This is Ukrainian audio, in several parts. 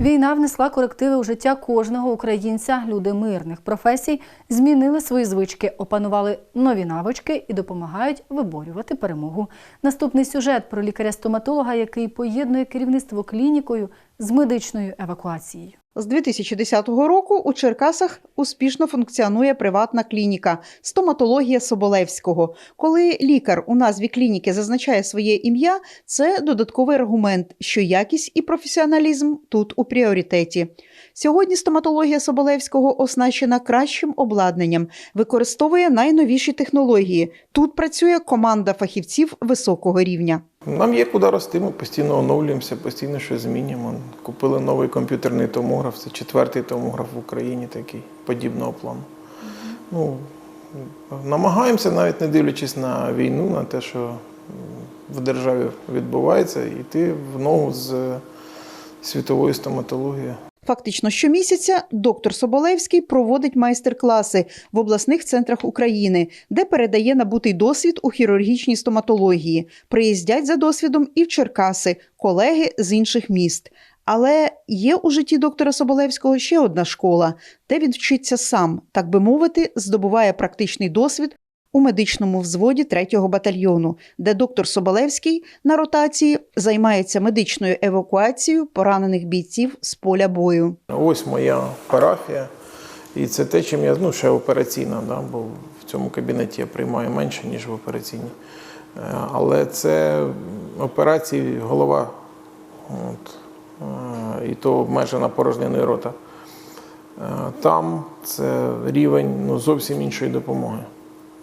Війна внесла корективи у життя кожного українця. Люди мирних професій змінили свої звички, опанували нові навички і допомагають виборювати перемогу. Наступний сюжет про лікаря-стоматолога, який поєднує керівництво клінікою з медичною евакуацією. З 2010 року у Черкасах успішно функціонує приватна клініка стоматологія Соболевського. Коли лікар у назві клініки зазначає своє ім'я, це додатковий аргумент, що якість і професіоналізм тут у пріоритеті. Сьогодні стоматологія Соболевського оснащена кращим обладнанням, використовує найновіші технології. Тут працює команда фахівців високого рівня. Нам є куди рости, ми постійно оновлюємося, постійно щось змінюємо. Купили новий комп'ютерний томограф, це четвертий томограф в Україні такий подібного плану. Ну, намагаємося, навіть не дивлячись на війну, на те, що в державі відбувається, йти в ногу з світовою стоматологією. Фактично щомісяця доктор Соболевський проводить майстер-класи в обласних центрах України, де передає набутий досвід у хірургічній стоматології. Приїздять за досвідом і в Черкаси, колеги з інших міст. Але є у житті доктора Соболевського ще одна школа, де він вчиться сам, так би мовити, здобуває практичний досвід у медичному взводі 3-го батальйону, де доктор Соболевський на ротації займається медичною евакуацією поранених бійців з поля бою. Ось моя парафія. І це те, чим я ну, ще операційна, да, бо в цьому кабінеті я приймаю менше, ніж в операційній. Е, Але це операції голова. От. Е, І то обмежена порожниною рота. Е, Там це рівень ну, зовсім іншої допомоги.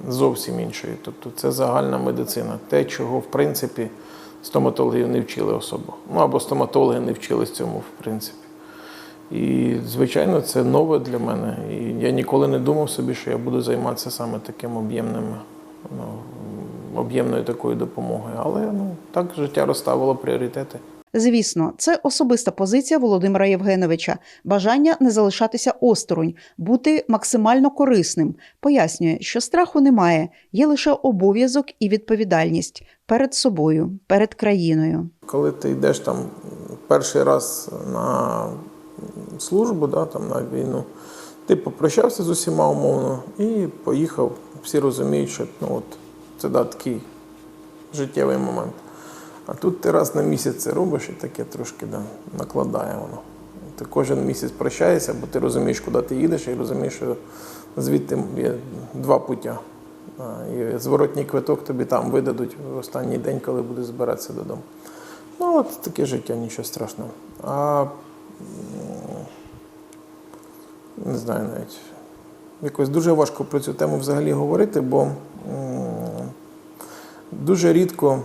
Зовсім іншої. Тобто це загальна медицина. Те, чого в принципі стоматологів не вчили особо. Ну або стоматологи не вчились цьому, в принципі. І, звичайно, це нове для мене. І я ніколи не думав собі, що я буду займатися саме таким об'ємним, ну, об'ємною такою допомогою. Але ну, так життя розставило пріоритети. Звісно, це особиста позиція Володимира Євгеновича, бажання не залишатися осторонь, бути максимально корисним. Пояснює, що страху немає, є лише обов'язок і відповідальність перед собою, перед країною. Коли ти йдеш там перший раз на службу, да, там, на війну, ти попрощався з усіма умовно і поїхав. Всі розуміють, що ну, от, це да, такий життєвий момент. А тут ти раз на місяць це робиш і таке трошки да, накладає воно. Ти кожен місяць прощаєшся, бо ти розумієш, куди ти їдеш, і розумієш, що звідти є два пуття. І зворотній квиток тобі там видадуть в останній день, коли будеш збиратися додому. Ну, от таке життя, нічого страшного. А не знаю навіть. Якось дуже важко про цю тему взагалі говорити, бо дуже рідко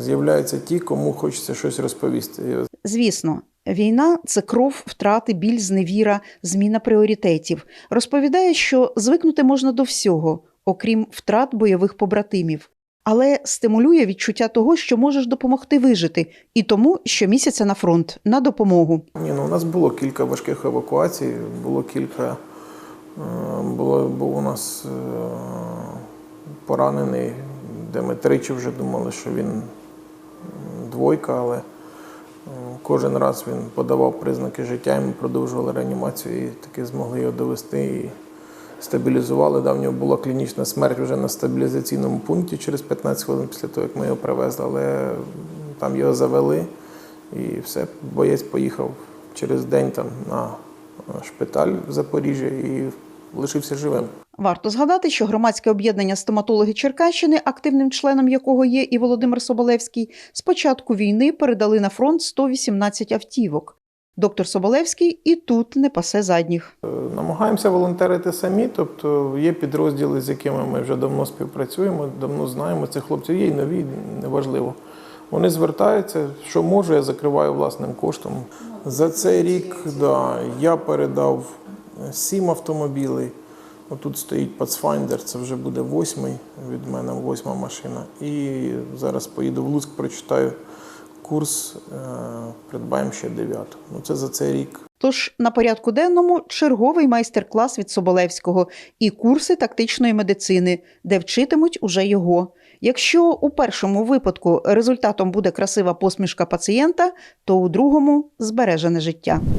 з'являються ті, кому хочеться щось розповісти. Звісно, війна це кров, втрати, біль, зневіра, зміна пріоритетів. Розповідає, що звикнути можна до всього, окрім втрат бойових побратимів. Але стимулює відчуття того, що можеш допомогти вижити, і тому щомісяця на фронт на допомогу. Ні, ну у нас було кілька важких евакуацій, було кілька. е, Було, був у нас е, поранений, де ми тричі вже думали, що він двойка, але е, кожен раз він подавав признаки життя, і ми продовжували реанімацію і таки змогли його довести і стабілізували. Да, в нього була клінічна смерть вже на стабілізаційному пункті через 15 хвилин після того, як ми його привезли, але там його завели і все, боєць поїхав через день там на е, шпиталь в Запоріжжя і лишився живим. Варто згадати, що громадське об'єднання стоматологи Черкащини, активним членом якого є і Володимир Соболевський, з початку війни передали на фронт 118 автівок. Доктор Соболевський і тут не пасе задніх. Е, Намагаємося волонтерити самі, тобто є підрозділи, з якими ми вже давно співпрацюємо, давно знаємо цих хлопців, є й нові, неважливо. Вони звертаються, що можу, я закриваю власним коштом. За цей рік да, я передав сім автомобілей. Отут стоїть Pathfinder, це вже буде восьмий від мене, восьма машина. І зараз поїду в Луцьк, прочитаю курс, е, придбаємо ще дев'яту. Ну це за цей рік. Тож на порядку денному черговий майстер-клас від Соболевського і курси тактичної медицини, де вчитимуть уже його. Якщо у першому випадку результатом буде красива посмішка пацієнта, то у другому збережене життя.